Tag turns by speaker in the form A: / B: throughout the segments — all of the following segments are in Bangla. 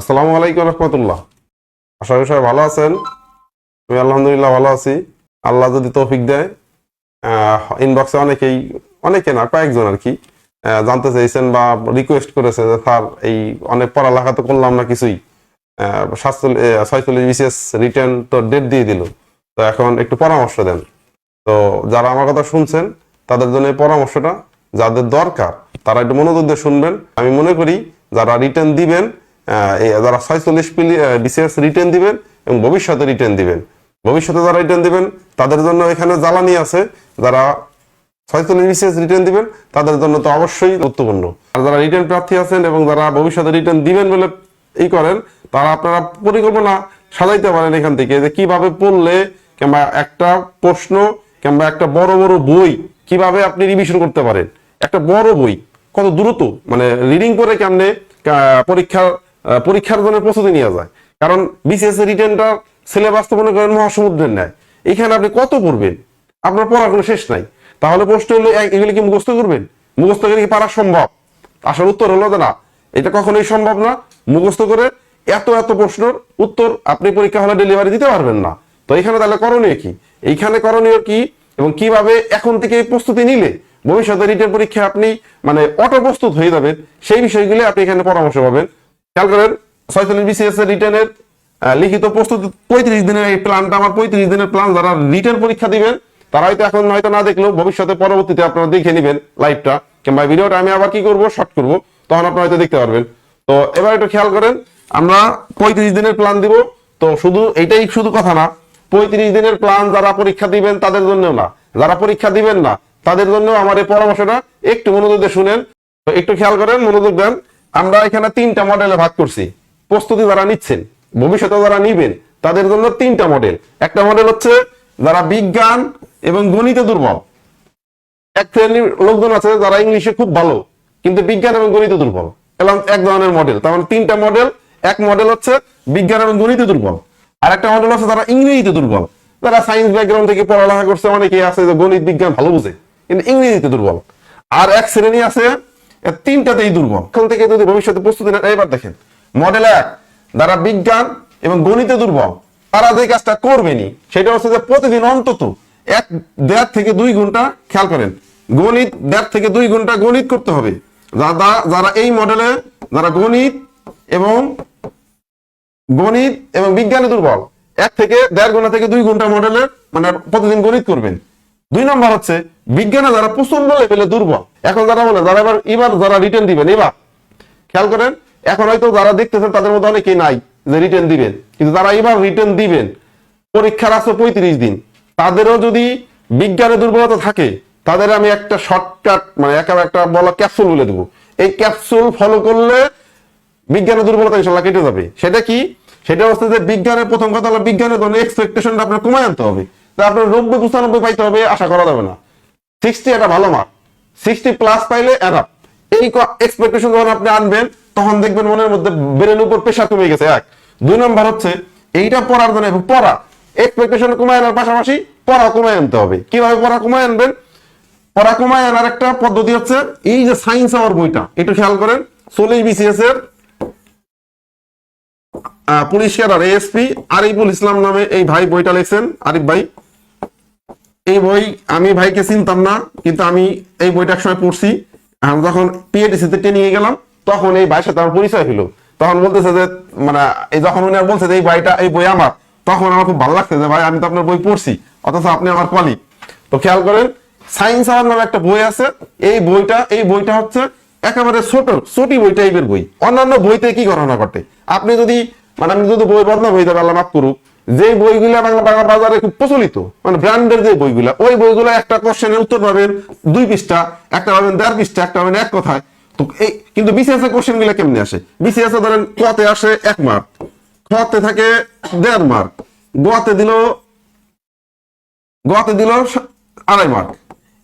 A: আসসালামু আলাইকুম রহমতুল্লাহ। আশা করি সবাই ভালো আছেন। আমি আলহামদুলিল্লাহ ভালো আছি। আল্লাহ যদি তৌফিক দেয় ইনবক্সে অনেকেই, অনেকে না, কয়েকজন আর কি জানতে চাইছেন বা রিকোয়েস্ট করেছে যে, স্যার, এই অনেক পড়ালেখা তো করলাম না কিছুই। ছয়চল্লিশ বিসিএস রিটার্ন তো ডেট দিয়ে দিল। তো এখন একটু পরামর্শ দেন। তো যারা আমার কথা শুনছেন, তাদের জন্য এই পরামর্শটা, যাদের দরকার, তারা একটু মনোযোগ দিয়ে শুনবেন। আমি মনে করি, যারা রিটার্ন দিবেন যারা ছয়চল্লিশ বিসিএস রিটার্ন দিবেন এবং ভবিষ্যতে রিটার্ন দিবেন। ভবিষ্যতে যারা রিটার্ন দিবেন, তাদের জন্য এখানে জ্বালানি আছে। যারা ছয়চল্লিশ বিসিএস রিটার্ন দিবেন, তাদের জন্য তো অবশ্যই গুরুত্বপূর্ণ। আর যারা রিটার্ন প্রার্থী আছেন এবং যারা ভবিষ্যতে রিটার্ন দিবেন বলে ই করেন, তারা আপনারা পরিকল্পনা সাজাইতে পারেন এখান থেকে যে কীভাবে পড়লে কিংবা একটা প্রশ্ন কিংবা একটা বড় বড় বই কীভাবে আপনি রিভিশন করতে পারেন। একটা বড় বই, কত দ্রুত মানে রিডিং করে কেমনে পরীক্ষার পরীক্ষার জন্য প্রস্তুতি নিয়ে যায়। কারণ বিসিএস রিটার্নটা সিলেবাস তো মনে করেন মহাসমুদ্রের ন্যায়। এখানে আপনি কত পড়বেন? আপনার পড়ার কোনো শেষ নাই। তাহলে প্রশ্ন হলো এগুলি কি মুখস্থ করবেন? মুখস্থ করে কি পারা সম্ভব? আসল উত্তর হলো না, এটা কখনোই সম্ভব না। মুখস্থ করে এত এত প্রশ্নের উত্তর আপনি পরীক্ষা হলে ডেলিভারি দিতে পারবেন না। তো এখানে তাহলে করণীয় কি? এইখানে করণীয় কি? এবং কীভাবে এখন থেকে প্রস্তুতি নিলে ভবিষ্যতে রিটেন পরীক্ষা আপনি মানে অটো প্রস্তুত হয়ে যাবেন, সেই বিষয়গুলো আপনি এখানে পরামর্শ পাবেন। খেয়াল ছয়চল্লিশ বিসিএস এর রিটেনের লিখিত প্রস্তুতি পঁয়ত্রিশ দিনের এই প্ল্যানটা আমার পঁয়ত্রিশ দিনের প্ল্যান যারা রিটেন পরীক্ষা দিবেন, তারা হয়তো এখন হয়তো না দেখলেও ভবিষ্যতে পরবর্তীতে আপনারা দেখে নেবেন লাইভটা কিংবা ভিডিওটা আমি আবার কি করব? শর্ট করব। তখন আপনারা হয়তো দেখতে পারবেন। তো এবার একটু খেয়াল করেন, আমরা পঁয়ত্রিশ দিনের প্ল্যান দিব। তো শুধু এটাই শুধু কথা না, পঁয়ত্রিশ দিনের প্ল্যান যারা পরীক্ষা দিবেন, তাদের জন্যও না। যারা পরীক্ষা দিবেন না, তাদের জন্য আমার এই পরামর্শটা একটু মনোযোগ দিয়ে শুনেন। তো একটু খেয়াল করেন, মনোযোগ দেন। আমরা এখানে তিনটা মডেলে ভাগ করছি। প্রস্তুতি যারা নিচ্ছেন, ভবিষ্যতে যারা নিবেন, তাদের জন্য তিনটা মডেল একটা মডেল হচ্ছে যারা বিজ্ঞান এবং গণিতে দুর্বল। এক শ্রেণির লোকজন আছে যারা ইংলিশে খুব ভালো, কিন্তু বিজ্ঞান এবং গণিতে দুর্বল। এলাম এক ধরনের মডেল তার মানে তিনটা মডেল এক মডেল হচ্ছে বিজ্ঞান এবং গণিতে দুর্বল। আর একটা মডেল হচ্ছে যারা ইংরেজিতে দুর্বল। যারা সায়েন্স ব্যাকগ্রাউন্ড থেকে পড়ালেখা করছে, অনেকেই আছে যে গণিত বিজ্ঞান ভালো বুঝে, কিন্তু ইংরেজিতে দুর্বল। আর এক শ্রেণি আছে তিনটাতেই দুর্বল এখন থেকে যদি ভবিষ্যতে প্রস্তুতি নেন, এবার দেখেন মডেল এক, যারা বিজ্ঞান এবং গণিতে দুর্বল তারা যে কাজটা করবেনি সেটা হচ্ছে যে প্রতিদিন অন্তত এক দেড় থেকে দুই ঘণ্টা খেয়াল করেন। গণিত দেড় থেকে দুই ঘণ্টা গণিত করতে হবে। যারা যারা এই মডেলে যারা গণিত এবং গণিত এবং বিজ্ঞানে দুর্বল, এক থেকে দেড় ঘণ্টা থেকে দুই ঘণ্টা মডেলের মানে প্রতিদিন গণিত করবেন। দুই নম্বর হচ্ছে, বিজ্ঞানে যারা প্রচণ্ড লেভেলে দুর্বল, এখন যারা বলে, যারা এবার এবার যারা রিটার্ন দিবেন, এবার। খেয়াল করেন, এখন হয়তো যারা দেখতেছেন, তাদের মধ্যে অনেকেই নাই যে রিটার্ন দিবেন। কিন্তু যারা এবার রিটার্ন দিবেন, পরীক্ষার আছে পঁয়ত্রিশ দিন। তাদেরও যদি বিজ্ঞানে দুর্বলতা থাকে, তাদের আমি একটা শর্টকাট মানে একেবারে একটা বলা ক্যাপসুল বলে দেবো। এই ক্যাপসুল ফলো করলে বিজ্ঞানের দুর্বলতা ইনশাল্লাহ কেটে যাবে। সেটা কি? সেটা হচ্ছে যে বিজ্ঞানের প্রথম কথা হলো, বিজ্ঞানের কোনো এক্সপেকটেশনটা আপনার কমায় আনতে হবে। তা আপনার নব্বই, পঁচানব্বই পাইতে হবে, আশা করা যাবে না। সিক্সটি একটা ভালো মার্ক সিক্সটি প্লাস পাইলে অ্যারাপ এই এক্সপেকটেশন যখন আপনি আনবেন, তখন দেখবেন মনের মধ্যে ব্রেনের উপর প্রেশার কমে গেছে। এক। দুই নম্বর হচ্ছে, এইটা পড়ার জন্য পড়া। এক্সপেকটেশন কমায় আনার পাশাপাশি পড়া কমায় আনতে হবে। কীভাবে পড়া কমায় আনবেন? পড়া কমায় আনার একটা পদ্ধতি হচ্ছে, এই যে সায়েন্স আওয়ার বইটা, একটু খেয়াল করেন, চল্লিশ বিসিএস এর আহ, police cadre ASP Ariful Islam নামে এই ভাই বইটা লিখছেন। আরিফ ভাই এই বই আমি ভাইকে চিনতাম না কিন্তু আমি এই বইটা একসময় পড়ছি। যখন পিএটিসি তে ট্রেনিং গেলাম তখন এই ভাইয়ের সাথে আমার পরিচয় হলো তখন বলতেছে যে মানে যখন উনি আর বলছে যে এই বইটা এই বই আমার তখন আমার খুব ভালো লাগছে যে ভাই আমি তো আপনার বই পড়ছি অথচ আপনি আমার কলিগ তো খেয়াল করেন সায়েন্স আওয়ার নামে একটা বই আছে। এই বইটা এই বইটা হচ্ছে একেবারে ছোট ছোটি বই টাইপের বই। অন্যান্য বইতে কি গণনা করতে আপনি যদি মানে আমি যদি বই বদনাম হয়ে যাবে আল্লাহ মাফ করুক যে বইগুলা বাংলা বাংলা বাজারে খুব প্রচলিত মানে ব্র্যান্ডের যে বইগুলা, ওই বইগুলা একটা কোশ্চেনের উত্তর পাবেন দুই পৃষ্ঠা, একটা পাবেন দেড় পৃষ্ঠা, একটা পাবেন এক কথায়। তো এই, কিন্তু বিসিএস এর কোশ্চেনগুলা কেমনে আসে? বিসিএস ধরেন কতে আসে এক মার্ক খতে থাকে দেড় মার্ক, গোয়াতে দিল গোয়াতে দিল আড়াই মার্ক।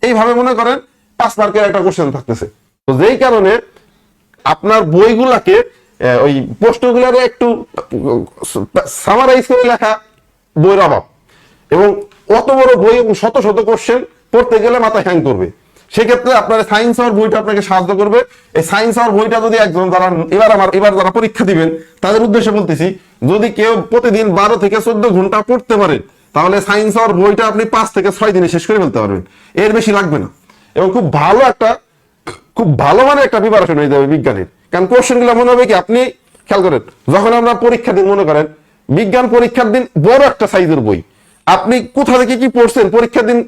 A: এইভাবে মনে করেন, পাঁচ মার্কের একটা কোশ্চেন থাকতেছে। তো যেই কারণে আপনার বইগুলাকে ওই প্রশ্নগুলোর একটু সামারাইজ করে লেখা বইয়ের অভাব। এবং অত বড় বই এবং শত শত কোশ্চেন পড়তে গেলে মাথা হ্যাং করবে। সেক্ষেত্রে আপনার সায়েন্স হওয়ার বইটা আপনাকে সাহায্য করবে। এই সায়েন্স হওয়ার বইটা যদি একজন যারা, এবার আমার, এবার যারা পরীক্ষা দিবেন, তাদের উদ্দেশ্যে বলতেছি, যদি কেউ প্রতিদিন বারো থেকে চোদ্দ ঘণ্টা পড়তে পারে, তাহলে সায়েন্স হওয়ার বইটা আপনি পাঁচ থেকে ছয় দিনে শেষ করে ফেলতে পারবেন। এর বেশি লাগবে না। এবং খুব ভালো একটা, খুব ভালো মানে একটা প্রিপারেশন হয়ে যাবে বিজ্ঞানের। কারণ কোশ্চেনগুলো মনে হবে কি, আপনি খেয়াল করেন, যখন আমরা পরীক্ষা দিন, মনে করেন, বিজ্ঞান পরীক্ষার দিন বড় একটা সাইজের বই। আপনি কোথা থেকে কি পড়ছেন, পরীক্ষার দিন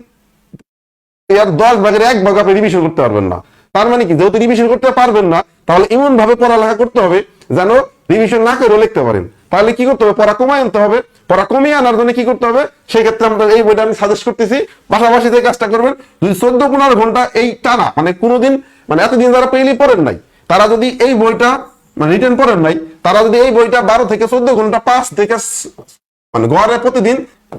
A: দশ ভাগের এক ভাগ আপনি রিভিশন করতে পারবেন না। তার মানে কি, যেহেতু রিভিশন করতে পারবেন না, তাহলে এমন ভাবে পড়ালেখা করতে হবে যেন রিভিশন না করে লিখতে পারেন। তাহলে কি করতে হবে, পড়া কমায় আনতে হবে। পড়া কমিয়ে আনার জন্য কি করতে হবে, সেক্ষেত্রে আমরা এই বইটা আমি সাজেস্ট করতেছি, পাশাপাশি যে কাজটা করবেন, যদি চোদ্দ পনেরো ঘণ্টা এই টানা মানে কোনোদিন মানে এতদিন যারা পেইলি পড়েন নাই তারা যদি এই বইটা মানে রিটার্ন পড়েন নাই, তারা যদি এই বইটা বারো থেকে চোদ্দ ঘণ্টা পাঁচ থেকে মানে গড়ে প্রতিদিন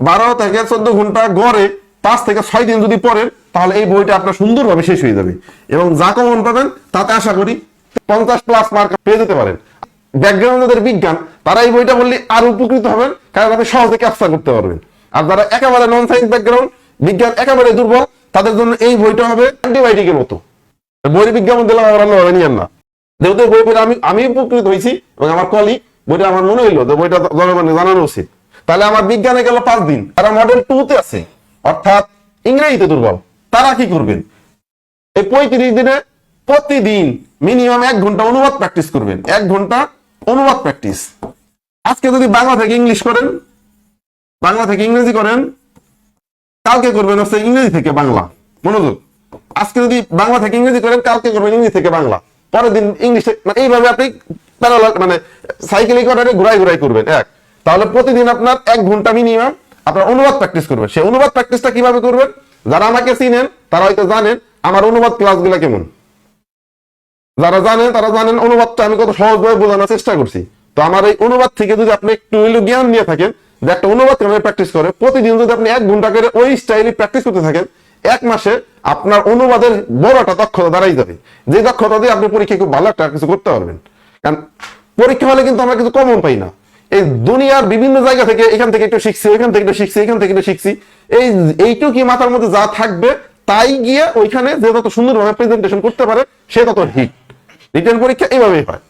A: বারো থেকে চোদ্দ ঘণ্টা গড়ে পাঁচ থেকে ছয় দিন যদি পড়েন, তাহলে এই বইটা আপনার সুন্দরভাবে শেষ হয়ে যাবে। এবং যা কমন পাবেন, তাতে আশা করি পঞ্চাশ প্লাস মার্ক পেয়ে যেতে পারেন। ব্যাকগ্রাউন্ড বিজ্ঞান, তারা এই বইটা বললে আরও উপকৃত হবেন, কারণ আপনি সহজে ক্যাপচার করতে পারবেন। আর যারা একেবারে নন সায়েন্স ব্যাকগ্রাউন্ড বিজ্ঞান একেবারে দুর্বল, তাদের জন্য এই বইটা হবে অ্যান্টিবায়োটিকের মতো। বই বিজ্ঞাপন দিলাম আমার নিয়েন না। যেহেতু বই পড়ে আমি আমি উপকৃত হয়েছি এবং আমার কলিগ বইটা আমার মনে হইল যে বইটা জনগণের জানানো উচিত। তাহলে আমার বিজ্ঞানে গেল পাঁচ দিন তারা মডেল টু তে আছে। অর্থাৎ ইংরেজিতে দুর্বল। তারা কি করবেন? এই পঁয়ত্রিশ দিনে প্রতিদিন মিনিমাম এক ঘণ্টা অনুবাদ প্র্যাকটিস করবেন। এক ঘণ্টা অনুবাদ প্র্যাকটিস আজকে যদি বাংলা থেকে ইংলিশ করেন, বাংলা থেকে ইংরেজি করেন, কালকে করবেন হচ্ছে ইংরেজি থেকে বাংলা। মনোযোগ। আজকে যদি বাংলা থেকে ইংরেজি করেন, কালকে করবেন ইংরেজি থেকে বাংলা। পরের দিন ইংলিশ মানে এইভাবে আপনি মানে সাইকেলিং করে ঘুরাই ঘুরাই করবেন, এক। তাহলে প্রতিদিন আপনার এক ঘণ্টা মিনিমাম আপনার অনুবাদ প্র্যাকটিস করবেন। সেই অনুবাদ প্র্যাকটিসটা কীভাবে করবেন? যারা আমাকে চিনেন, তারা হয়তো জানেন আমার অনুবাদ ক্লাসগুলো কেমন। যারা জানেন, তারা জানেন অনুবাদটা আমি কত সহজভাবে বোঝানোর চেষ্টা করছি। তো আমার এই অনুবাদ থেকে যদি আপনি একটু হইলেও জ্ঞান নিয়ে থাকেন, যে একটা অনুবাদ কেমন প্র্যাকটিস করে, প্রতিদিন যদি আপনি এক ঘণ্টা করে ওই স্টাইলে প্র্যাকটিস করতে থাকেন এক মাসে আপনার অনুবাদের বড় একটা দক্ষতা দাঁড়াই যাবে। যে দক্ষতা দিয়ে আপনি পরীক্ষায় খুব ভালো একটা কিছু করতে পারবেন। কারণ পরীক্ষা হলে কিন্তু আমরা কিছু কমন পাই না। এই দুনিয়ার বিভিন্ন জায়গা থেকে এখান থেকে একটু শিখছি, ওইখান থেকে একটু শিখছি, এখান থেকে একটু শিখছি। এই এইটুকু মাথার মধ্যে যা থাকবে, তাই গিয়ে ওইখানে যে তত সুন্দরভাবে প্রেজেন্টেশন করতে পারে, সে তত হিট রিটার্ন পরীক্ষা এইভাবেই হয়।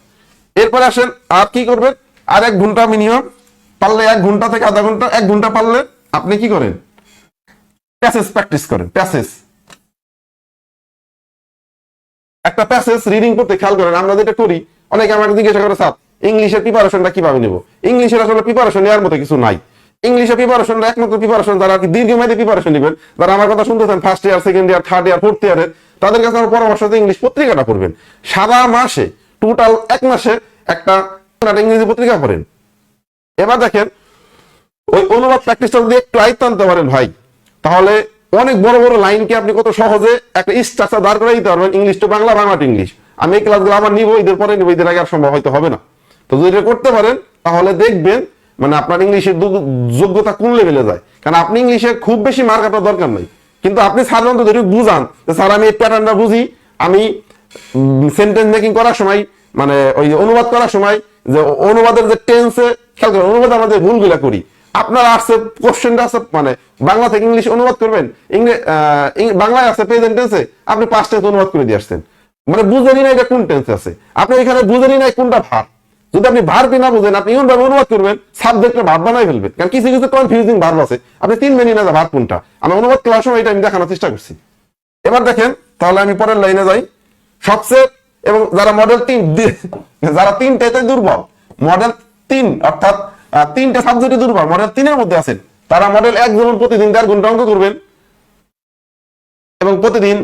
A: এরপরে আসেন, আর কি করবেন? আর এক ঘণ্টা মিনিমাম পারলে এক ঘণ্টা থেকে আধা ঘণ্টা, এক ঘণ্টা পারলে আপনি কি করেন? প্যাসেজ প্র্যাকটিস করেন প্যাসেজ একটা প্যাসেজ রিডিং করতে খেয়াল করেন, আমরা যেটা করি, অনেকে আমাকে জিজ্ঞাসা করে, স্যার ইংলিশের প্রিপারেশনটা কীভাবে নেব? ইংলিশের আসলে প্রিপারেশন নেওয়ার মতো কিছু নাই। ইংলিশের প্রিপারেশনটা একমাত্র প্রিপারেশন যারা আর কি দীর্ঘমেয়াদী প্রিপারেশন নেবেন, যারা আমার কথা শুনতেছেন first year second year third year fourth ইয়ারে তাদের কাছে আমার পরামর্শ ইংলিশ পত্রিকাটা পড়বেন। সারা মাসে টোটাল এক মাসে একটা ইংরেজি পত্রিকা পড়েন। এবার দেখেন, ওই অনুবাদ প্র্যাকটিসটা যদি একটু আয়ত্ত আনতে পারেন, ভাই। তাহলে অনেক বড় বড় লাইনকে আপনি কত সহজে একটা স্ট্রাকচার দাঁড় করে দিতে পারবেন English to Bangla Bangla to English আমি এই ক্লাসগুলো আমার নিবো, ঈদের পরে নিবো, ঈদের আগে আর সম্ভব হয়তো হবে না। তো যদি এটা করতে পারেন, তাহলে দেখবেন মানে আপনার ইংলিশের যোগ্যতা কোন লেভেলে যায়? কারণ আপনি ইংলিশে খুব বেশি মার্ক আপনার দরকার নাই। কিন্তু আপনি সাধারণত যদি বুঝান যে, স্যার, আমি এই প্যাটার্নটা বুঝি। আমি সেন্টেন্স মেকিং করার সময় মানে ওই অনুবাদ করার সময় যে, অনুবাদের যে টেন্সে খেয়াল করেন, অনুবাদ আমাদের ভুলগুলা করি। আপনার আসছে কোশ্চেনটা আছে মানে বাংলা থেকে ইংলিশ অনুবাদ করবেন বাংলায় আছে প্রেজেন্ট টেন্সে আপনি পাঁচ টেন্স অনুবাদ করে দিয়ে আসছেন। মানে বুঝেনি না এটা কোন টেন্স আছে। আপনি এখানে বুঝেনি না কোনটা ভার। যদি আপনি ভার্বই না বুঝেন, আপনি এমন ভাবে অনুবাদ করবেন সাবজেক্টটা ভাব বানাই ফেলবেন। কারণ কিছু কিছু কনফিউজিং ভার্ব আছে। আপনি তিন মিনিট না ভাব কোনটা। আমি অনুবাদ করার সময় এটা আমি দেখানোর চেষ্টা করছি। এবার দেখেন, তাহলে আমি পরের লাইনে যাই। সবচেয়ে, এবং যারা মডেল তিন, যারা তিনটাতে দুর্বল মডেল তিন, অর্থাৎ তিনটা সাবজেক্টে দুর্বল মডেল তিনের মধ্যে আছেন। তারা মডেল এক যেমন প্রতিদিন দেড় ঘণ্টা অঙ্ক করবেন এবং প্রতিদিন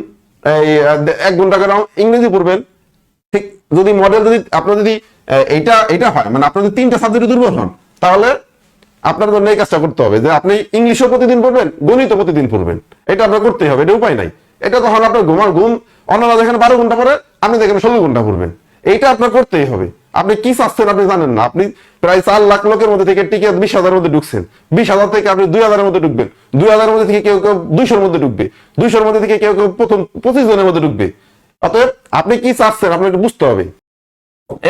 A: এই, এক ঘণ্টা করে ইংরেজি পড়বেন। ঠিক যদি মডেল যদি আপনার যদি এইটা এটা হয় মানে আপনার যদি তিনটা সাবজেক্টে দুর্বল হন তাহলে আপনার জন্য এই কাজটা করতে হবে যে আপনি ইংলিশও প্রতিদিন পড়বেন গণিত প্রতিদিন পড়বেন। এটা আপনার করতেই হবে এটা উপায় নাই। এটা তো তখন আপনার ঘুমার ঘুম অন্যরা যেখানে বারো ঘণ্টা পরে আপনি যেখানে ষোলো ঘণ্টা পড়বেন। এইটা আপনার করতেই হবে। আপনি কি চাচ্ছেন আপনি জানেন না। আপনি প্রায় চার লাখ লোকের মধ্যে থেকে টিকে বিশ হাজারের মধ্যে ঢুকছেন। বিশ হাজার থেকে আপনি দুই হাজারের মধ্যে ঢুকবেন। দুই হাজারের মধ্যে থেকে কেউ কেউ দুইশোর মধ্যে ঢুকবে। দুইশোর মধ্যে থেকে কেউ কেউ প্রথম পঁচিশ জনের মধ্যে ঢুকবে। অতএব আপনি কি চাচ্ছেন আপনি একটু বুঝতে হবে।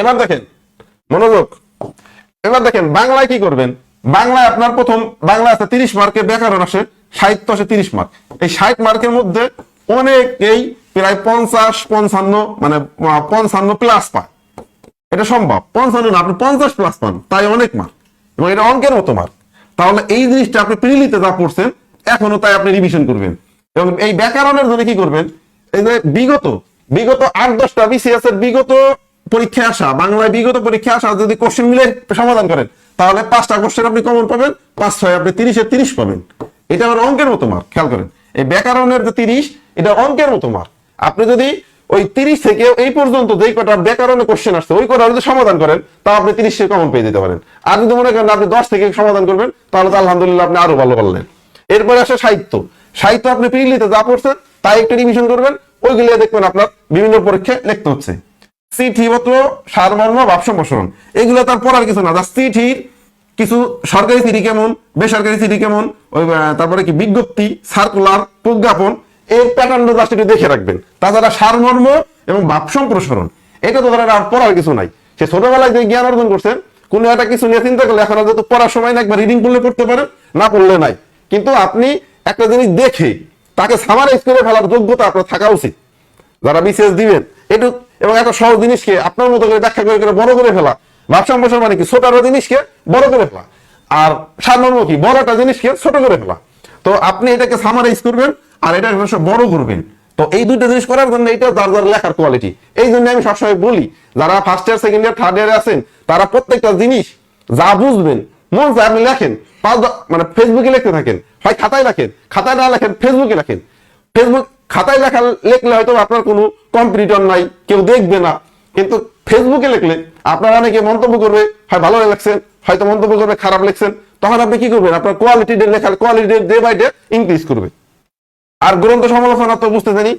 A: এবার দেখেন, মনোযোগ। এবার দেখেন, বাংলায় কি করবেন? বাংলায় আপনার প্রথম বাংলা আছে তিরিশ মার্কে ব্যাকরণ আসে সাহিত্য আসে তিরিশ মার্ক। এই ষাট মার্কের মধ্যে অনেকেই প্রায় পঞ্চাশ, পঞ্চান্ন মানে পঞ্চান্ন প্লাস পায়। এটা সম্ভব। পঞ্চান্ন না, আপনি পঞ্চাশ প্লাস পান, তাই অনেক মার্ক এবং এটা অঙ্কের মতো মার্ক তাহলে এই জিনিসটা আপনি প্রিলিতে যা পড়ছেন এখনও তাই আপনি রিভিশন করবেন। এবং এই ব্যাকরণের জন্য কি করবেন, এই যে বিগত বিগত আট, দশটা বিসিএস এর বিগত পরীক্ষায় আসা, বাংলায় বিগত পরীক্ষায় আসা, যদি কোশ্চেন মিলে সমাধান করেন, তাহলে পাঁচটা কোশ্চেন আপনি কমন পাবেন, পাঁচ, ছয় আপনি তিরিশে তিরিশ পাবেন। এটা আমার অঙ্কের মতো মার্ক খেয়াল করেন। এই ব্যাকরণের যে তিরিশ, এটা অঙ্কের মতো মার্ক আপনি যদি ওই তিরিশ থেকে এই পর্যন্ত যেই কটা ব্যাকরণে কোশ্চেন আসছে, ওই কটা যদি সমাধান করেন তা আপনি তিরিশে কমন পেয়ে দিতে পারেন। আর যদি মনে করেন আপনি দশ থেকে সমাধান করবেন, তাহলে তো আলহামদুলিল্লাহ আপনি আরও ভালো করলেন। এরপরে আসে সাহিত্য। সাহিত্য আপনি প্রিলিতে যা পড়ছেন, তাই একটু রিভিশন করবেন, ওইগুলো দেখবেন আপনার বিভিন্ন পরীক্ষায় লিখতে হচ্ছে। চিঠি পত্র সারমর্ম ভাব সম্প্রসারণ এগুলো তার পড়ার কিছু না, জাস্ট চিঠির কিছু সরকারি চিঠি কেমন, বেসরকারি চিঠি কেমন, ওই তারপরে কি বিজ্ঞপ্তি সার্কুলার প্রজ্ঞাপন এর প্যাটার্ন জাস্ট একটু দেখে রাখবেন। তাছাড়া সারমর্ম এবং ভাব সম্প্রসারণ, এটা তো ধরেন আর পড়ার কিছু নাই। সে ছোটবেলায় যে জ্ঞান অর্জন করছেন কোনো একটা কিছু নিয়ে চিন্তা করলে এখন যেহেতু পড়ার সময় না, একবার রিডিং করলে পড়তে পারেন না পড়লে নাই। কিন্তু আপনি একটা জিনিস দেখে তাকে সামারাইজ করে ফেলার যোগ্যতা আপনার থাকা উচিত। যারা বিসিএস দিবেন এটু এবং একটা সহজ জিনিসকে আপনার মতো করে ব্যাখ্যা করে করে বড় করে ফেলা। ভাব সম্প্রসারণ মানে কি? ছোট একটা জিনিসকে বড় করে ফেলা। আর সাধারণ কি? বড় একটা জিনিসকে ছোট করে ফেলা। তো আপনি এটাকে সামারাইজ করবেন আর এটা সব বড় করবেন তো এই দুইটা জিনিস করার জন্য এটা যার যার লেখার কোয়ালিটি এই জন্য আমি সবসময় বলি, যারা first year second year third ইয়ারে আছেন, তারা প্রত্যেকটা জিনিস যা বুঝবেন, মন চায় আপনি লেখেন। মানে ফেসবুকে লিখতে থাকেন, হয় খাতায় লেখেন, খাতায় না লেখেন ফেসবুকে লেখেন। ফেসবুক খাতায় লেখা লিখলে হয়তো আপনার কোনো কম্পিটিটর নাই, কেউ দেখবে না। কিন্তু ফেসবুকে লিখলে আপনার অনেকে মন্তব্য করবে, হয় ভালো লেখছেন, হয়তো মন্তব্য করবে, খারাপ লিখছেন। তখন আপনি কি করবেন? আপনার কোয়ালিটি লেখার quality day by day increase করবে আর গ্রন্থ সমালোচনা তো বুঝতে জানি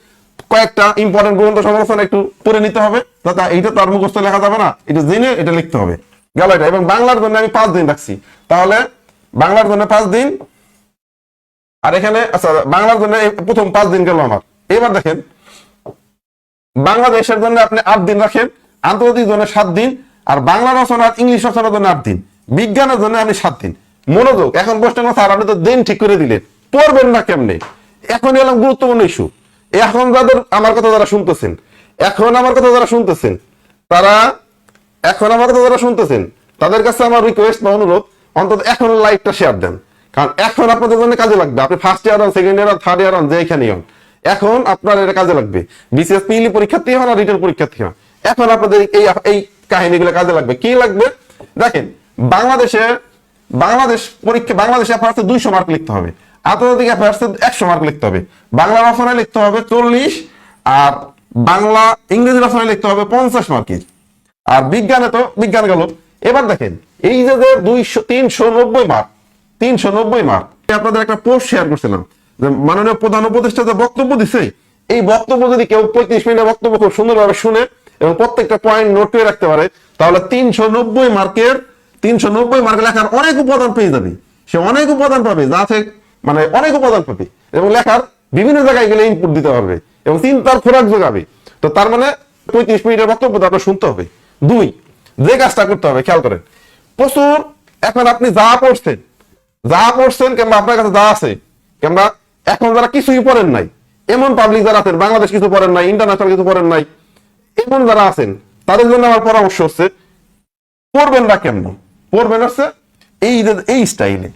A: কয়েকটা ইম্পর্টেন্ট গ্রন্থ সমালোচনা একটু পড়ে নিতে হবে। দাদা এইটা তো আর মুখস্থ লেখা যাবে না, এটা জেনে এটা লিখতে হবে। গেল এটা। এবং বাংলার জন্য আমি পাঁচ দিন রাখছি। তাহলে বাংলার জন্য পাঁচ দিন, আর এখানে আচ্ছা বাংলার জন্য প্রথম পাঁচ দিন গেল আমার। এবার দেখেন, বাংলাদেশের জন্য আপনি আট দিন রাখেন, আন্তর্জাতিক জন্য সাত দিন, আর বাংলা রচনা ইংলিশ রচনার জন্য আট দিন। বিজ্ঞানের জন্য আপনি সাত দিন। মনোযোগ, এখন প্রশ্ন কথা আর আপনি তো দিন ঠিক করে দিলেন। পড়বেন না কেমনে? এখন এলাম গুরুত্বপূর্ণ ইস্যু এখন যাদের আমার কথা যারা শুনতেছেন, এখন আমার কথা যারা শুনতেছেন, তারা এখন আমার কথা যারা শুনতেছেন, তাদের কাছে আমার রিকোয়েস্ট বা অনুরোধ, অন্তত এখন লাইভটা শেয়ার দেন। কারণ এখন আপনাদের জন্য কাজে লাগবে। আপনি ফার্স্ট ইয়ার হন সেকেন্ড ইয়ার হন থার্ড ইয়ার হন যেখানেই হন। এখন আপনার এটা কাজে লাগবে। বিসিএস পিএলি পরীক্ষার্থী হন আর রিটার্ন পরীক্ষার্থী হন। এখন আপনাদের এই এই কাহিনীগুলো কাজে লাগবে। কি লাগবে? দেখেন, বাংলাদেশে, বাংলাদেশ পরীক্ষা, বাংলাদেশে অ্যাফেয়ার্সে দুইশো মার্ক লিখতে হবে। আন্তর্জাতিক অ্যাফেয়ার্সে একশো মার্ক লিখতে হবে। বাংলা রচনায় লিখতে হবে চল্লিশ, আর বাংলা ইংরেজি রচনায় লিখতে হবে পঞ্চাশ মার্কের আর বিজ্ঞানে তো বিজ্ঞান গেল। এবার দেখেন, এই যে যে দুইশো, তিনশো নব্বই মার্ক তিনশো নব্বই মার্ক আপনাদের একটা পোস্ট শেয়ার করছিলাম, যে মাননীয় প্রধান উপদেষ্টা যে বক্তব্য দিছে, এই বক্তব্য যদি কেউ পঁয়ত্রিশ মিনিটের বক্তব্য খুব সুন্দরভাবে শুনে এবং প্রত্যেকটা পয়েন্ট নোট করে রাখতে পারে, তাহলে তিনশো নব্বই মার্কের তিনশো নব্বই মার্ক লেখার অনেক উপাদান পেয়ে যাবে। সে অনেক উপাদান পাবে, যা থেকে মানে অনেক উপাদান পাবে এবং লেখার বিভিন্ন জায়গায় গেলে ইনপুট দিতে পারবে এবং চিন্তার খোরাক যোগাবে। তো তার মানে পঁয়ত্রিশ মিনিটের বক্তব্য আপনার শুনতে হবে। দুই, যে কাজটা করতে হবে, খেয়াল করেন, প্রচুর এখন আপনি যা পড়ছেন যা পড়ছেন কিংবা আপনার কাছে যা আছে, কিংবা এখন যারা কিছুই পড়েন নাই, এমন পাবলিক যারা আছেন, বাংলাদেশ কিছু পড়েন নাই ইন্টারন্যাশনাল কিছু পড়েন নাই, এমন যারা আছেন, তাদের জন্য আমার পরামর্শ হচ্ছে, পড়বেন না কেমন পড়বেন হচ্ছে এই এই স্টাইলে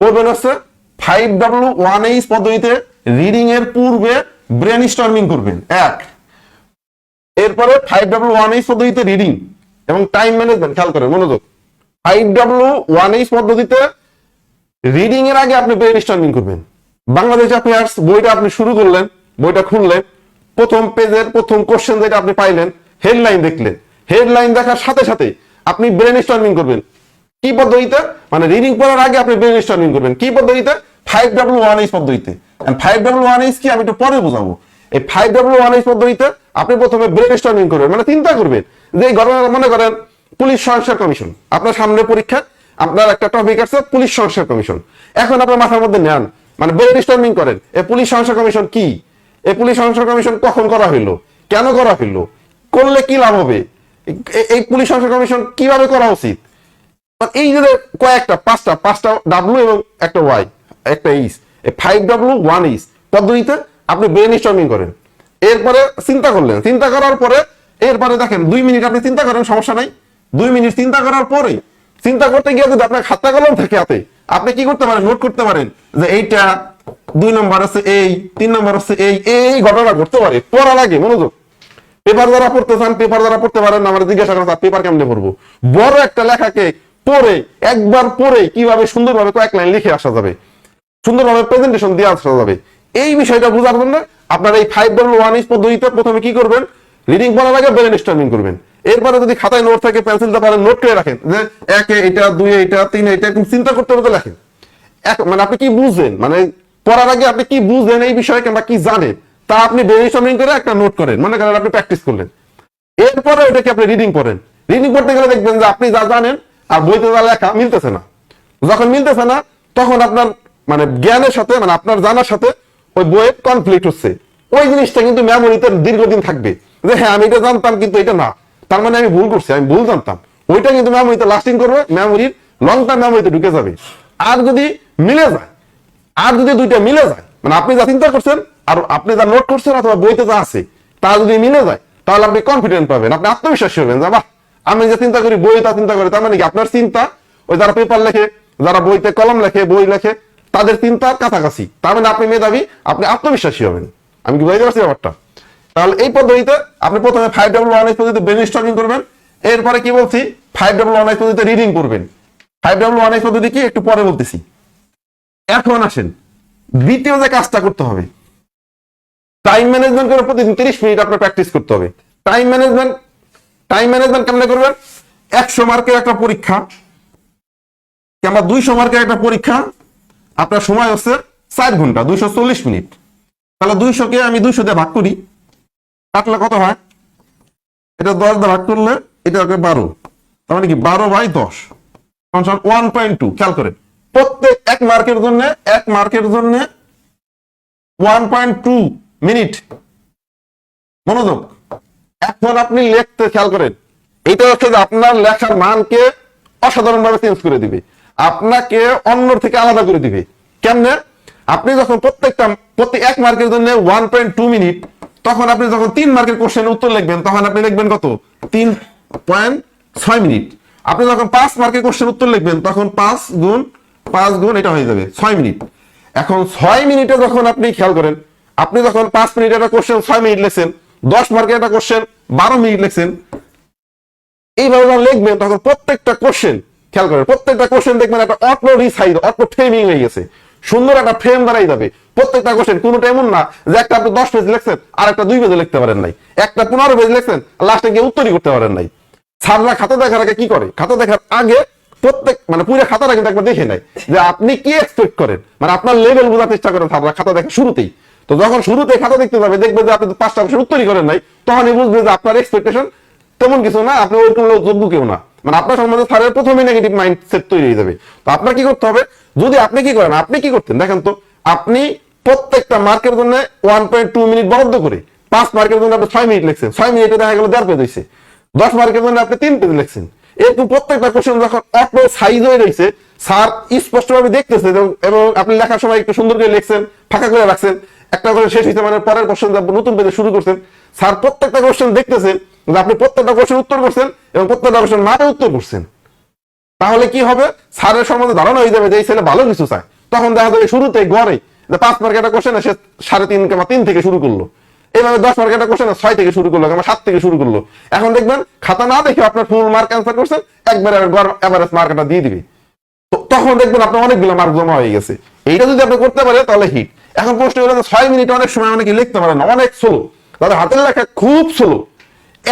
A: পড়বেন হচ্ছে ফাইভ ডাব্লু ওয়ান এইচ পদ্ধতিতে রিডিং এর পূর্বে ব্রেন স্টর্মিং করবেন। এক। এরপরে ফাইভ ডাব্লু ওয়ান এইচ পদ্ধতিতে রিডিং এবং টাইম ম্যানেজমেন্ট খেয়াল করেন মনোযোগ। ফাইভ ডাব্লু ওয়ান এইচ পদ্ধতিতে রিডিং এর আগে আপনি ব্রেন স্টর্মিং করবেন। বাংলাদেশ অ্যাফেয়ার্স বইটা আপনি শুরু করলেন, বইটা খুললেন, প্রথম পেজের প্রথম কোশ্চেন যেটা আপনি পাইলেন হেডলাইন দেখলেন। হেডলাইন দেখার সাথে সাথে আপনি ব্রেন স্টর্মিং করবেন। কি পদ্ধতিতে? মানে রিডিং পড়ার আগে আপনি ব্রেন স্টর্মিং করবেন। কি পদ্ধতিতে? ফাইভ ডাব্লু ওয়ান এইচ পদ্ধতিতে। ফাইভ ডাব্লু ওয়ান এইচ কি? আমি একটু পরে বোঝাবো। এই ফাইভ ডাব্লু ওয়ান এইচ পদ্ধতিতে আপনি প্রথমে ব্রেন স্টর্মিং করবেন মানে চিন্তা করবেন যে এই মনে করেন, পুলিশ সংস্কার কমিশন। আপনার সামনে পরীক্ষা, আপনার একটা টপিক আছে, পুলিশ সংস্কার কমিশন। এখন আপনার মাথার মধ্যে নেন মানে ব্রেন স্টর্মিং করেন, এই পুলিশ সংস্কার কমিশন কি? এই পুলিশ সংস্কার কমিশন কখন করা হইল? কেন করা হইল? করলে কি লাভ হবে? এই পুলিশ সংস্কার কমিশন কীভাবে করা উচিত? এই যে কয়েকটা, পাঁচটা পাঁচটা ডাব্লু এবং একটা ওয়াই একটা ইস ফাইভ ডাব্লু ওয়ান ইস পদ্ধতিতে আপনি ব্রেন স্টর্মিং করেন। এরপরে চিন্তা করলেন। চিন্তা করার পরে, এরপরে দেখেন, দুই মিনিট আপনি চিন্তা করেন, সমস্যা নাই। দুই মিনিট চিন্তা করার পরে, চিন্তা করতে গিয়ে যদি আপনার খাতা কলম থাকে হাতে, আপনি কি করতে পারেন? নোট করতে পারেন যে এইটা, দুই নম্বর আছে এই, তিন নম্বর আছে এই এই ঘটনা ঘটতে পারে। পড়া লাগে, মনোযোগ। পেপার দ্বারা পড়তে চান, পেপার দ্বারা পড়তে পারেন, আমার জিজ্ঞাসা করেন পেপার কেমনে পড়ব? বড় একটা লেখাকে পড়ে, একবার পড়ে কীভাবে সুন্দরভাবে কয়েক লাইন লিখে আসা যাবে। সুন্দরভাবে প্রেজেন্টেশন দিয়ে আসা যাবে এই বিষয়টা বোঝার জন্য আপনার এই ফাইভ ডবল ওয়ান ইস পদ্ধতিতে প্রথমে কি করবেন? রিডিং পড়ার আগে ব্রেন স্টর্মিং করবেন। এরপরে যদি খাতায় নোট থাকে পেন্সিল পারেন নোট করে রাখেন। যে একে এটা, দুই এটা, তিন এটা, এরকম চিন্তা করতে করতে লেখেন। মানে আপনি কি বুঝলেন? মানে পড়ার আগে আপনি কি বুঝলেন এই বিষয়ে কিংবা কি জানেন? তা আপনি ব্রেন স্টর্মিং করে একটা নোট করেন। মনে করেন আপনি প্র্যাকটিস করলেন। এরপরে ওটাকে আপনি রিডিং করেন রিডিং করতে গেলে দেখবেন যে আপনি যা জানেন আর বইতে যা লেখা মিলতেছে না। যখন মিলতেছে না, তখন আপনার মানে জ্ঞানের সাথে মানে আপনার জানার সাথে ওই বইয়ের কনফ্লিক্ট হচ্ছে। ওই জিনিসটা কিন্তু মেমোরিতে দীর্ঘদিন থাকবে। যে হ্যাঁ আমি এটা জানতাম, কিন্তু এটা না। তার মানে আমি ভুল করছি, আমি ভুল জানতাম। ওইটা কিন্তু মেমোরিতে লাস্টিং করবে মেমোরির লং টার্ম মেমোরিতে ঢুকে যাবে। আর যদি মিলে যায়, আর যদি দুইটা মিলে যায় মানে আপনি যা চিন্তা করছেন, আর আপনি যা নোট করছেন অথবা বইতে যা আছে, তা যদি মিলে যায়, তাহলে আপনি কনফিডেন্ট পাবেন। আপনি আত্মবিশ্বাসী হবেন যে, বাহ, আমি যে চিন্তা করি, বই তা চিন্তা করি, তার মানে কি আপনার চিন্তা? ওই যারা পেপার লেখে, যারা বইতে কলম লেখে, বই লেখে তাদের চিন্তার কাছাকাছি। তার মানে আপনি মেধাবী, আপনি আত্মবিশ্বাসী হবেন। আমি কি বুঝতে পারছি ব্যাপারটা? তাহলে এই পদ্ধতিতে আপনি প্রথমে ফাইভ ডাবল ওয়ান পদ্ধতিতে ব্রেন স্টর্মিং করবেন। এরপরে কি বলছি? ফাইভ ডাবল ওয়ান পদ্ধতিতে রিডিং করবেন। ফাইভ ডাবল ওয়ান পদ্ধতি কি? একটু পরে বলতেছি। এখন আসেন। দ্বিতীয় যে কাজটা করতে হবে। টাইম ম্যানেজমেন্ট করে প্রতিদিন তিরিশ মিনিট আপনার প্র্যাকটিস করতে হবে। টাইম ম্যানেজমেন্ট টাইম ম্যানেজমেন্ট কেমনে করবেন? একশো মার্কের একটা পরীক্ষা। কিংবা দুইশো মার্কের একটা পরীক্ষা। আপনার সময় হচ্ছে চার ঘণ্টা, দুইশো চল্লিশ মিনিট। তাহলে দুইশো কে আমি দুইশো দিয়ে ভাগ করি। কাটলে কত হয়? এটা দশ দিয়ে ভাগ করলে এটা হবে বারো। তার মানে কি? বারো বাই দশ। ওয়ান পয়েন্ট টু, খেয়াল করেন। প্রত্যেক এক মার্কের জন্য, এক মার্কের জন্য ওয়ান পয়েন্ট টু মিনিট মনোযোগ। এখন আপনি লিখতে খেয়াল করেন। এটা হচ্ছে যে আপনার লেখার মানকে অসাধারণ ভাবে চেঞ্জ করে দিবে। আপনাকে অন্য থেকে আলাদা করে দিবে। কেমনে? আপনি যখন প্রত্যেকটা, প্রত্যেক এক মার্কের জন্য ওয়ান পয়েন্ট টু মিনিট তখন আপনি যখন তিন মার্কের কোশ্চেনের উত্তর লিখবেন, তখন আপনি লিখবেন কত? তিন পয়েন্ট ছয় মিনিট আপনি যখন পাঁচ মার্কের কোশ্চেন উত্তর লিখবেন, তখন পাঁচ গুণ পাঁচ গুণ এটা হয়ে যাবে, ছয় মিনিট এখন ছয় মিনিটে যখন আপনি খেয়াল করেন, আপনি যখন পাঁচ মিনিট একটা কোশ্চেন ছয় মিনিট লিখছেন, দশ মার্কের একটা কোশ্চেন বারো মিনিট লিখছেন, এইভাবে যখন লিখবেন, তখন প্রত্যেকটা কোশ্চেন খেয়াল করেন, প্রত্যেকটা কোশ্চেন দেখবেন একটা অটো রিসাইজ অটো ফ্রেমিং হয়ে গেছে। সুন্দর একটা ফ্রেম দাঁড়াই যাবে। প্রত্যেকটা কোশ্চেন কোনোটা এমন না যে একটা আপনি দশ পেজ লিখছেন আর একটা দুই পেজে লিখতে পারেন নাই। একটা পনেরো পেজ লিখছেন লাস্টে গিয়ে উত্তরই করতে পারেন নাই। স্যাররা খাতা দেখার আগে কি করে? খাতা দেখার আগে প্রত্যেক মানে পুরো খাতাটা কিন্তু একবার দেখে নেয় যে আপনি কি এক্সপেক্ট করেন? মানে আপনার লেভেল বোঝার চেষ্টা করেন স্যাররা খাতা দেখা শুরুতেই। তো যখন শুরুতে খাতা দেখতে যাবে, দেখবে যে আপনি পাঁচটা কোশ্চেন উত্তরই করেন নাই, তখনই বুঝবে যে আপনার এক্সপেকটেশন তেমন কিছু না, আপনি ওই কোনো যোগ্য কেউ না। মানে আপনার সম্বন্ধে স্যারের প্রথমে নেগেটিভ মাইন্ড সেট তৈরি হয়ে যাবে। তো আপনার কি করতে হবে? যদি আপনি কি করেন, আপনি কি করতেন? দেখেন তো, আপনি প্রত্যেকটা মার্কের জন্য ওয়ান পয়েন্ট টু মিনিট বরাদ্দ করে, পাঁচ মার্কের জন্য আপনি ছয় মিনিট লিখছেন, ছয় মিনিটে দেখা গেল দেড় পেজ হয়েছে দশ মার্কের জন্য আপনি তিন পেজ লিখছেন। এরকম প্রত্যেকটা কোশ্চেন যখন অটো সাইজ হয়ে রয়েছে স্যার স্পষ্টভাবে দেখতেছে এবং- আপনি লেখার সময় একটু সুন্দর করে লিখছেন, ফাঁকা করে রাখছেন, একটা করে শেষ হয়েছে মানে পরের কোশ্চেন নতুন পেজে শুরু করছেন, স্যার প্রত্যেকটা কোশ্চেন দেখতেছেন আপনি প্রত্যেকটা কোশ্চেন উত্তর করছেন এবং প্রত্যেকটা কোশ্চেন মাপে উত্তর করছেন। তাহলে কি হবে? স্যারের সম্বন্ধে ধারণা হয়ে যাবে যে এই ছেলে ভালো কিছু চায়। তখন দেখা যাবে শুরুতে গড়ে পাঁচ মার্কের একটা কোশ্চেন সে সাড়ে তিন কিংবা তিন থেকে শুরু করল। এইভাবে দশ মার্কের একটা কোশ্চেন ছয় থেকে শুরু করল কিংবা সাত থেকে শুরু করল। এখন দেখবেন খাতা না দেখে আপনার ফুল মার্ক অ্যান্সার করছেন, একবারে এভারেজ মার্কটা দিয়ে দিবে। তখন দেখবেন আপনার অনেকগুলো মার্ক জমা হয়ে গেছে। এইটা যদি আপনি করতে পারেন তাহলে হিট এখন প্রশ্ন হলো ছয় মিনিটে অনেক সময় অনেকে লিখতে পারেন অনেক স্লো তাদের হাতের লেখা খুব স্লো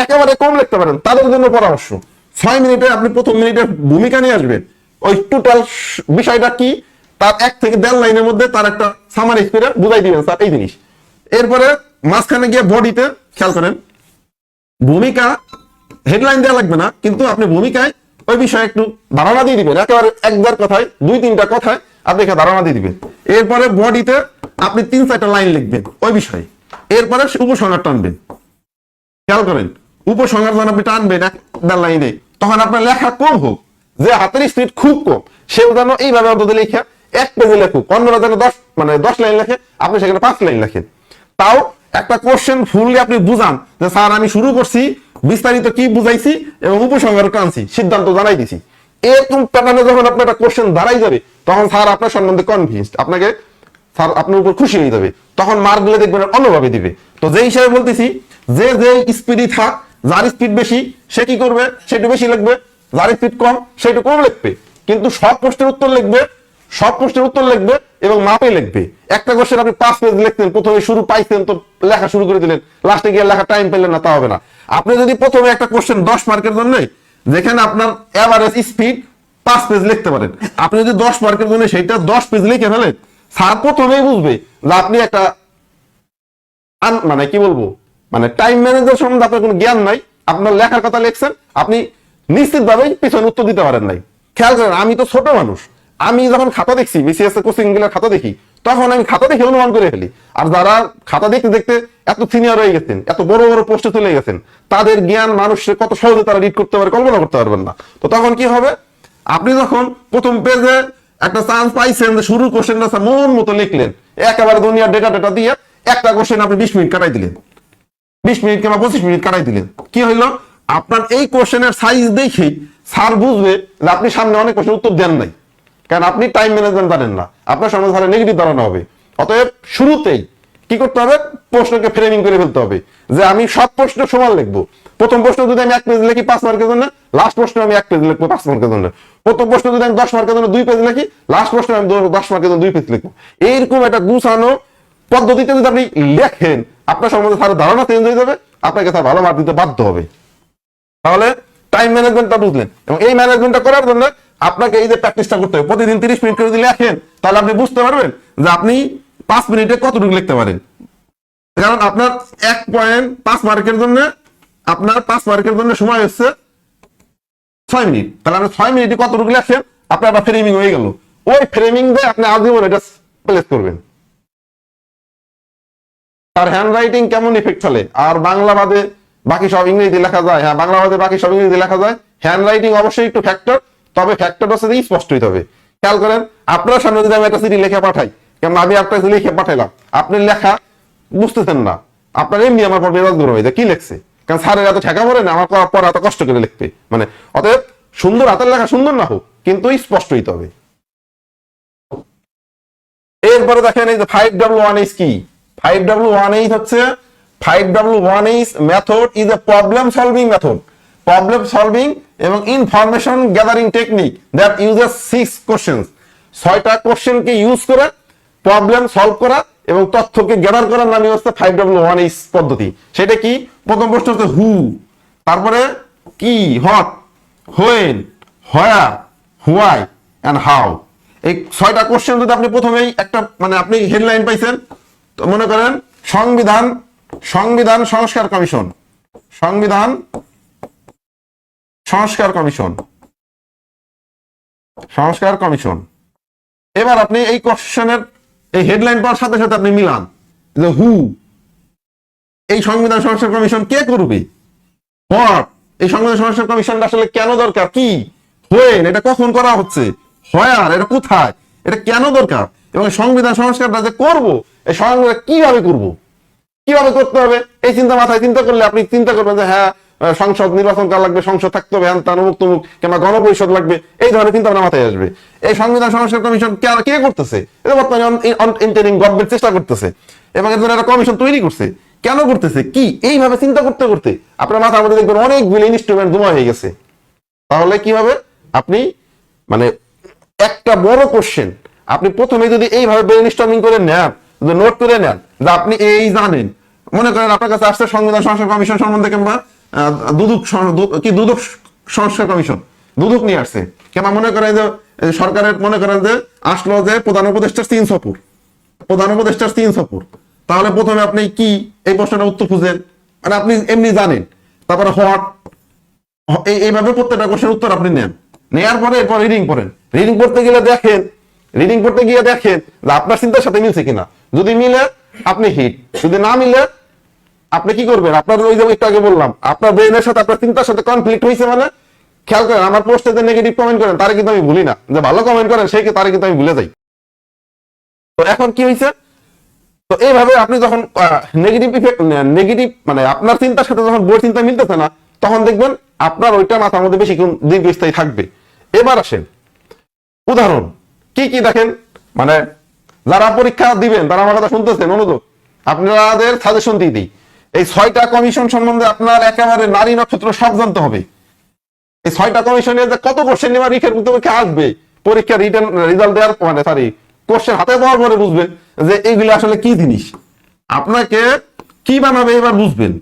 A: একেবারে কম লিখতে পারেন, তাদের জন্য পরামর্শ। ছয় মিনিটে আপনি প্রথম মিনিটে ভূমিকা নিয়ে আসবেন। ওই টোটাল বিষয়টা কি? তার এক থেকে দেড় লাইনের মধ্যে তার একটা সামার স্পিডে বুঝাই দিবেন স্যার, এই জিনিস। এরপরে মাঝখানে গিয়ে বডিতে খেয়াল করেন, ভূমিকা হেডলাইন দেওয়া লাগবে না, কিন্তু আপনি ভূমিকায় ওই বিষয়ে একটু ধারণা দিয়ে দিবেন। একেবারে একবার কথায়, দুই তিনটা কথায় আপনি এখানে ধারণা দিয়ে দিবেন। এরপরে বডিতে আপনি তিন চারটা লাইন লিখবেন ওই বিষয়ে। এরপরে উপসংহার টানবেন। খেয়াল করেন উপসংহার যখন আপনি টানবেন এক দেড় লাইনে তখন আপনার লেখা কম হোক, যে হাতের স্পিড খুব কম, সেও যেন এইভাবে অন্তত লেখা এক পেজে লেখুক, অন্যরা যেন দশ মানে দশ লাইন লেখে, আপনি সেখানে পাঁচ লাইন লেখেন। তাও একটা কোশ্চেন আপনি বুঝান, যে স্যার, আমি শুরু করছি, বিস্তারিত কি বুঝাইছি এবং উপসংহার টানছি, সিদ্ধান্ত জানাই দিছি। এরকম প্যাটার্নে যখন আপনার একটা কোশ্চেন দাঁড়াই যাবে, তখন স্যার আপনার সম্বন্ধে কনভিন্সড আপনাকে স্যার আপনার উপর খুশি হয়ে যাবে। তখন মার্কগুলো দেখবেন অন্যভাবে দিবে। তো যে হিসাবে বলতেছি, যে যে স্পিডই থাক যার স্পিড বেশি, সে কি করবে? সেটু বেশি লিখবে। যার স্পিড কম, সেটু কম লিখবে। কিন্তু সব প্রশ্নের উত্তর লিখবে, সব প্রশ্নের উত্তর লিখবে এবং মাপে লিখবে। একটা কোশ্চেন আপনি পাঁচ পেজ লিখতেন, প্রথমে শুরু পাইছেন, তো লেখা শুরু করে দিলেন। লাস্টে গিয়ে লেখা টাইম পেলেন না, তা হবে না। আপনি যদি প্রথমে একটা কোশ্চেন দশ মার্কের জন্য, যেখানে আপনার এভারেজ স্পিড পাঁচ পেজ লিখতে পারেন। আপনি যদি দশ মার্কের জন্য সেইটা দশ পেজ লিখে ফেলেন স্যার প্রথমেই বুঝবে যে আপনি একটা মানে কি বলব? মানে টাইম ম্যানেজার সম্বন্ধে আপনার কোনো জ্ঞান নাই, আপনার লেখার কথা লিখছেন, আপনি নিশ্চিতভাবেই পিছনে উত্তর দিতে পারেন নাই। খেয়াল করেন, আমি তো ছোট মানুষ। আমি যখন খাতা দেখছি বিসিএস কোচিংগুলোর খাতা দেখি, তখন আমি খাতা দেখে অনুমান করে ফেলি। আর যারা খাতা দেখতে দেখতে এত সিনিয়র হয়ে গেছেন, এত বড় বড় পোস্টে চলে গেছেন, তাদের জ্ঞান মানুষের কত সহজে তারা রিড করতে পারে, কল্পনা করতে পারবেন না। তো তখন কি হবে? আপনি যখন প্রথম পেজে একটা চান্স পাইছেন যে শুরু কোশ্চেনটা মন মতো লিখলেন, একেবারে দুনিয়ার ডেটা ডেটা দিয়ে একটা কোশ্চেন আপনি বিশ মিনিট কাটাই দিলেন। বিশ মিনিট কিংবা পঁচিশ মিনিট কাটাই দিলেন। কি হইল? আপনার এই কোশ্চেনের সাইজ দেখেই স্যার বুঝবে যে আপনি সামনে অনেক কোশ্চেন উত্তর দেন নাই। কারণ আপনি টাইম ম্যানেজমেন্ট জানেন না। আপনার সামনে স্যারের নেগেটিভ ধারণা হবে। অতএব শুরুতেই কি করতে হবে? প্রশ্নকে ফ্রেমিং করে ফেলতে হবে। যে আমি সব প্রশ্ন সমান লিখব। প্রথম প্রশ্ন যদি আমি এক পেজ লিখি পাঁচ মার্কের জন্য লাস্ট প্রশ্ন আমি এক পেজ লিখব পাঁচ মার্কের জন্য। প্রথম প্রশ্ন যদি আমি দশ মার্কের জন্য দুই পেজ লিখি লাস্ট প্রশ্ন আমি দশ মার্কের জন্য দুই পেজ লিখব। এইরকম একটা গুছানো পদ্ধতিতে যদি আপনি লেখেন আপনার সম্বন্ধে স্যারের ধারণা চেঞ্জ হয়ে যাবে, আপনাকে স্যার ভালো মার্ক দিতে বাধ্য হবে। তাহলে টাইম ম্যানেজমেন্টটা বুঝলেন এবং এই ম্যানেজমেন্টটা করার জন্য আপনাকে এই যে প্র্যাকটিসটা করতে হবে। প্রতিদিন তিরিশ মিনিট করে যদি লেখেন, তাহলে আপনি বুঝতে পারবেন যে আপনি পাঁচ মিনিটে কতটুকু লিখতে পারেন। কারণ আপনার এক পয়েন্ট পাঁচ মার্কের জন্য, আপনার পাঁচ মার্কের জন্য সময় হচ্ছে ছয় মিনিট তাহলে আপনি ছয় মিনিটে কতটুকু লেখেন, আপনার একটা ফ্রেমিং হয়ে গেল। ওই ফ্রেমিং দিয়ে আপনি আজীবন এটা প্লেস করবেন। তার হ্যান্ড রাইটিং কেমন ইফেক্ট ফেলে? আর বাংলা বাদে বাকি সব ইংরেজি লেখা যায়। হ্যাঁ বাংলা বাদে বাকি সব ইংরেজি লেখা যায়। হ্যান্ড রাইটিং অবশ্যই একটু ফ্যাক্টর তবে ফ্যাক্টর হচ্ছে যে স্পষ্ট হইতে হবে। খেয়াল করেন, আপনার সামনে যদি আমি একটা সিটি লিখে পাঠাই কেমন আমি একটা লিখে পাঠাইলাম, আপনি লেখা বুঝতেছেন না। আপনার এমনি আমার পর মেজাজ গরম হয়ে যায়, কি লিখছে? কারণ স্যারের এত ঠেকা পড়ে না, আমার পর এত কষ্ট করে লিখবে মানে অতএব সুন্দর হাতের লেখা সুন্দর না হোক, কিন্তু স্পষ্ট হইতে হবে। এরপরে দেখেন এই যে ফাইভ ডাব্লিউ ওয়ান এইচ কি ফাইভ ডাব্লিউ ওয়ান এইচ হচ্ছে five W one H method is a problem solving method problem solving এবং information gathering technique that uses six question ছয়টা কোশ্চেনকে ইউজ করে প্রবলেম সলভ করা এবং তথ্যকে গ্যাদার করার নামই হচ্ছে ফাইভ ডাব্লিউ ওয়ান এইচ পদ্ধতি। সেটা কি? প্রথম প্রশ্ন হচ্ছে হু তারপরে কি what when where why and how এই ছয়টা কোশ্চেন যদি আপনি প্রথমেই একটা মানে আপনি হেডলাইন পাইছেন তো মনে করেন, সংবিধান সংবিধান সংস্কার কমিশন। সংবিধান সংস্কার কমিশন। সংস্কার কমিশন। এবার আপনি এই কোশ্চেনের এই হেডলাইন পাওয়ার সাথে সাথে আপনি মিলান যে হু এই সংবিধান সংস্কার কমিশন কে করবে? এই সংবিধান সংস্কার কমিশনটা আসলে কেন দরকার? কি? হোয়েন এটা কখন করা হচ্ছে? হোয়ার এটা কোথায়? এটা কেন দরকার? এবং সংবিধান সংস্কারটা যে করব, এই সংস্কার কীভাবে করব? কীভাবে করতে হবে? এই চিন্তা মাথায় চিন্তা করলে আপনি চিন্তা করবেন যে হ্যাঁ সংসদ নির্বাচন করা লাগবে, সংসদ থাকতে হবে, হ্যান মুখ কিংবা গণপরিষদ লাগবে, এই ধরনের চিন্তা ভাবনা মাথায় আসবে। এই সংবিধান সংস্কার কমিশন কে- কে করতেছে? এটা বর্তমানে ইন্টারিং গভর্নমেন্ট চেষ্টা করতেছে। এবং এর জন্য একটা কমিশন তৈরি করছে। কেন করতেছে? কি? এইভাবে চিন্তা করতে করতে আপনার মাথার মধ্যে দেখবেন অনেকগুলো ইনস্ট্রুমেন্ট জমা হয়ে গেছে। তাহলে কি হবে আপনি মানে একটা বড় কোশ্চেন আপনি প্রথমে যদি এইভাবে ব্রেন করে নেন, যদি নোট করে নেন যে আপনি এই জানেন, মনে করেন আপনার কাছে আসছে সংবিধান সংস্কার কমিশন সম্বন্ধে কিংবা দুদক কি দুদক সংস্কার কমিশন, দুদক নিয়ে আসছে। কিংবা মনে করেন যে সরকারের মনে করেন যে আসলো যে প্রধান উপদেষ্টার তিন সপুর। প্রধান উপদেষ্টার তিন সপুর। তাহলে প্রথমে আপনি কি এই প্রশ্নটা উত্তর খুঁজেন? মানে আপনি এমনি জানেন। তারপরে হট এইভাবে প্রত্যেকটা কোশ্চেন উত্তর আপনি নেন। নেয়ার পরে এরপর রিডিং করেন রিডিং করতে গেলে দেখেন রিডিং করতে গিয়ে দেখেন আপনার চিন্তার সাথে মিলছে কিনা। যদি মিলে, আপনি হিট যদি না মিলে, আপনি কি করবেন? আপনার ওই যে একটু আগে বললাম, আপনার ব্রেনের সাথে, আপনার চিন্তার সাথে কনফ্লিক্ট হয়েছে মানে খেয়াল করেন, আমার পোস্টে যে নেগেটিভ কমেন্ট করেন, তারে কিন্তু আমি ভুলি না। যে ভালো কমেন্ট করেন, সেই তারে কিন্তু আমি ভুলে যাই। তো এখন কি হয়েছে তো এইভাবে আপনি যখন নেগেটিভ ইফেক্ট নেগেটিভ মানে আপনার চিন্তার সাথে যখন বইয়ের চিন্তা মিলতেছে না, তখন দেখবেন আপনার ওইটা মাথার মধ্যে বেশি দীর্ঘস্থায়ী থাকবে। এবার আসেন। উদাহরণ। কি কি দেখেন? মানে যারা পরীক্ষা দিবেন, তারা আমার কথা শুনতেছেন অনুযোগ আপনাদের সাজেশন দিয়ে দিই। এই ছয়টা কমিশন সম্বন্ধে আপনার একেবারে নারী নক্ষত্র সব জানতে হবে। এই ছয়টা কমিশনে যে কত কোশ্চেন নেওয়ার রিখের পরীক্ষা আসবে পরীক্ষা রিটার্ন রেজাল্ট দেওয়ার মানে সরি কোশ্চেন হাতে পাওয়ার পরে বুঝবেন যে এইগুলো আসলে কি জিনিস। আপনাকে কি বানাবে এবার বুঝবেন।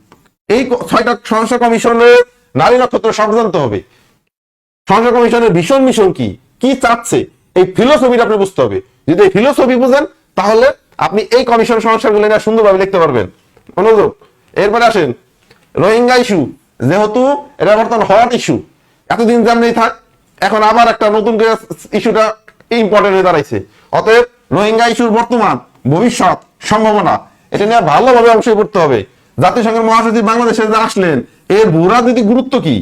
A: এই ছয়টা সংস্থা কমিশনের নারী নক্ষত্র সব জানতে হবে। সংস্থা কমিশনের ভীষণ মিশন কি? কি চাচ্ছে? এই ফিলোসফিটা আপনি বুঝতে হবে। যদি এই ফিলোসফি বুঝেন, তাহলে আপনি এই কমিশন সমস্যাগুলো নিয়ে সুন্দরভাবে লিখতে পারবেন। অনুযোগ এরপরে আসেন, রোহিঙ্গা ইস্যু যেহেতু এটা বর্তমান হট ইস্যু এতদিন যেমনি থাক, এখন আবার একটা নতুন ইস্যুটা ইম্পর্টেন্ট হয়ে দাঁড়াইছে। অতএব রোহিঙ্গা ইস্যুর বর্তমান ভবিষ্যৎ সম্ভাবনা, এটা নিয়ে ভালোভাবে অবশ্যই করতে হবে। জাতিসংঘের মহাসচিব বাংলাদেশে যে আসলেন, এর ভূরাজনৈতিক গুরুত্ব কি?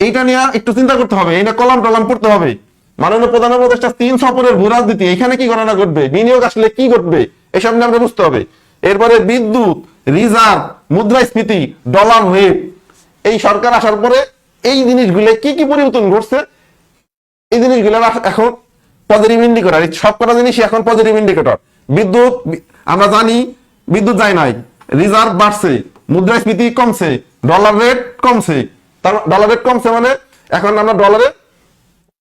A: এইটা নিয়ে একটু চিন্তা করতে হবে এটা কলাম টলাম পড়তে হবে। মাননীয় প্রধান উপদেষ্টা তিন সফরের ভূ রাজনীতি, এখানে কি গণনা ঘটবে? বিনিয়োগ আসলে কি ঘটবে? এসব নিয়ে আমরা বুঝতে হবে। এরপরে বিদ্যুৎ, রিজার্ভ, মুদ্রাস্ফীতি, ডলার রেট এই সরকার আসার পরে এই জিনিসগুলো কি কি পরিবর্তন ঘটছে? এই জিনিসগুলো এখন পজিটিভ ইন্ডিকেটর এই সব কটা জিনিসই এখন পজিটিভ ইন্ডিকেটর বিদ্যুৎ আমরা জানি বিদ্যুৎ যায় নাই। রিজার্ভ বাড়ছে, মুদ্রাস্ফীতি কমছে, ডলার রেট কমছে। ডলার রেট কমছে মানে এখন আমরা ডলারে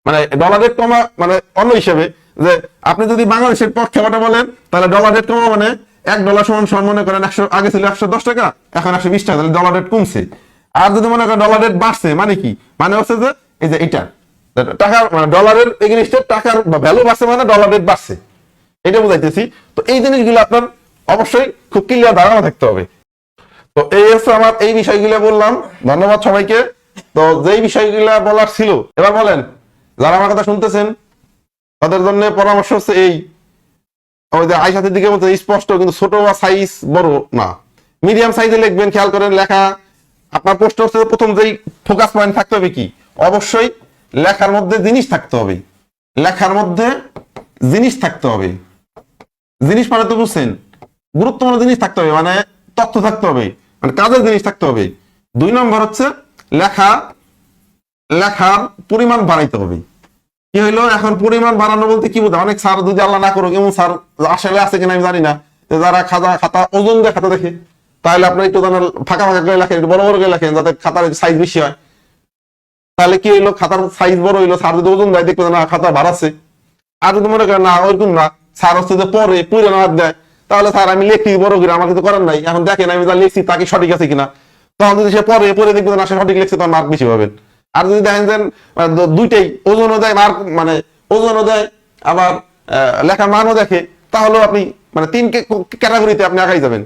A: মানে ডলার রেট কমা মানে অন্য হিসেবে, যে আপনি যদি বাংলাদেশের পক্ষে কথা বলেন, তাহলে ডলার রেট কমা মানে এক ডলার সমান সমান মনে করেন একশো, আগে ছিল একশো দশ টাকা, এখন একশো বিশ টাকা, তাহলে ডলার রেট কমছে। আর যদি মনে করেন ডলার রেট বাড়ছে মানে কি? মানে হচ্ছে যে, এই যে এটা টাকা মানে ডলারের এগেনিস্টে টাকার ভ্যালু বাড়ছে মানে ডলার রেট বাড়ছে। এটা বুঝাইতেছি। তো এই জিনিসগুলো আপনার অবশ্যই খুব ক্লিয়ার ধারণা থাকতে হবে। তো এই হচ্ছে আমার এই বিষয়গুলো বললাম। ধন্যবাদ সবাইকে। তো যেই বিষয়গুলো বলার ছিল, এবার বলেন যারা আমার কথা শুনতেছেন, তাদের জন্য পরামর্শ হচ্ছে এই। আইসাতের দিকে বলতে স্পষ্ট, কিন্তু ছোট বা সাইজ বড় না। মিডিয়াম সাইজে লিখবেন, খেয়াল করেন, লেখা আপনার প্রশ্ন হচ্ছে প্রথম যেই ফোকাস পয়েন্ট থাকতে হবে কি? অবশ্যই লেখার মধ্যে জিনিস থাকতে হবে। লেখার মধ্যে জিনিস থাকতে হবে। জিনিস মানে তো বুঝছেন, গুরুত্বপূর্ণ জিনিস থাকতে হবে মানে তথ্য থাকতে হবে মানে কাজের জিনিস থাকতে হবে। দুই নম্বর হচ্ছে লেখা লেখার পরিমাণ বাড়াইতে হবে। কি হইল? এখন পরিমাণ বাড়ানো বলতে কি বোঝা অনেক স্যার যদি আল্লাহ না করুক, এমন স্যার আসলে আছে কিনা আমি জানি না। যারা খাতা খাতা, ওজন দিয়ে খাতা দেখে, তাহলে আপনার একটু যেন ফাঁকা ফাঁকা করে লেখেন বড় বড় করে লেখেন, যাতে খাতার সাইজ বেশি হয়। তাহলে কি হইল? খাতার সাইজ বড় হইল, স্যার যদি ওজন দেয় দেখবে না খাতা বাড়াচ্ছে। আর যদি মনে করেন না ওইরকম না, স্যার হচ্ছে যে পরে পুরে না দেয়, তাহলে স্যার আমি লিখি, বড় করে, আমার কিছু করার নাই। এখন দেখেন আমি যা লিখছি তাকে সঠিক আছে কিনা। তখন যদি সে পরে পরে দেখবে না সে সঠিক লিখছে, তখন মার্ক বেশি পাবেন। আর যদি দেখেন যে দু- দুইটাই ওজনও দেয় মার্ক মানে ওজনও দেয়, আবার লেখার মানও দেখে, তাহলেও আপনি মানে তিন ক্যাটাগরিতে আপনি আগাই যাবেন।